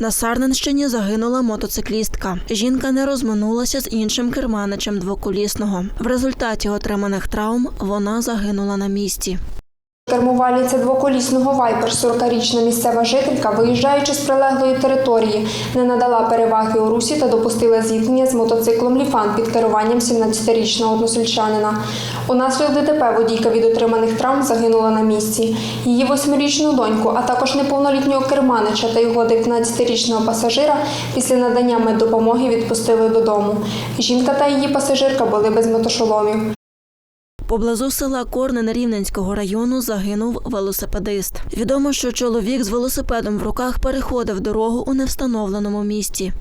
На Сарненщині загинула мотоциклістка. Жінка не розминулася з іншим керманичем двоколісного. В результаті отриманих травм вона загинула на місці. Кермувальниця двоколісного вайпер, 40-річна місцева жителька, виїжджаючи з прилеглої території, не надала переваги у русі та допустила зіткнення з мотоциклом Ліфан під керуванням 17-річного односельчанина. Унаслідок ДТП водійка від отриманих травм загинула на місці. Її восьмирічну доньку, а також неповнолітнього керманича та його 19-річного пасажира після надання меддопомоги відпустили додому. Жінка та її пасажирка були без мотошоломів. Поблизу села Корнен Рівненського району загинув велосипедист. Відомо, що чоловік з велосипедом в руках переходив дорогу у невстановленому місці.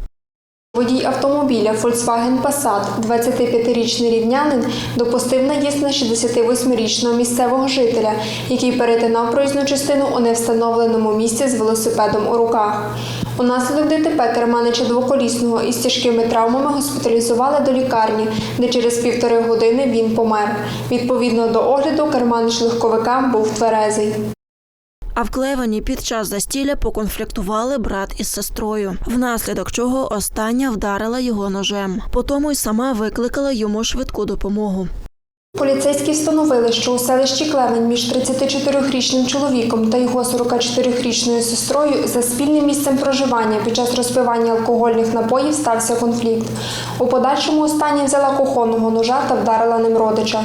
Водій автомобіля Volkswagen Passat, 25-річний рівнянин, допустив наїзд на 68-річного місцевого жителя, який перетинав проїзну частину у невстановленому місці з велосипедом у руках. Унаслідок ДТП керманича двоколісного із тяжкими травмами госпіталізували до лікарні, де через півтори години він помер. Відповідно до огляду, керманич легковика був тверезий. А в Клевані під час застілля поконфліктували брат із сестрою, внаслідок чого остання вдарила його ножем. Потому й сама викликала йому швидку допомогу. Поліцейські встановили, що у селищі Клевень між 34-річним чоловіком та його 44-річною сестрою за спільним місцем проживання під час розпивання алкогольних напоїв стався конфлікт. У подальшому остання взяла кухонного ножа та вдарила ним родича.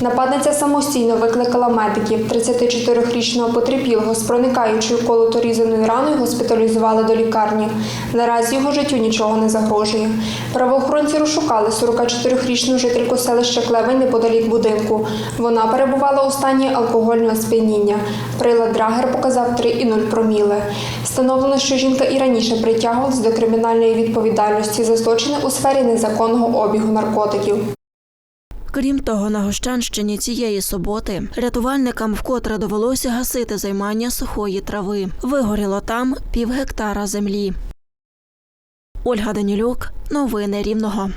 Нападниця самостійно викликала медиків. 34-річного потерпілого з проникаючою колото-різаною раною госпіталізували до лікарні. Наразі його життю нічого не загрожує. Правоохоронці розшукали 44-річну жительку селища Клевень неподалік будинку. Вона перебувала у стані алкогольного сп'яніння. Прилад Драгер показав 3,0 проміли. Встановлено, що жінка і раніше притягувалась до кримінальної відповідальності за злочини у сфері незаконного обігу наркотиків. Крім того, на Гощанщині цієї суботи рятувальникам вкотре довелося гасити займання сухої трави. Вигоріло там пів гектара землі. Ольга Данілюк, новини Рівного.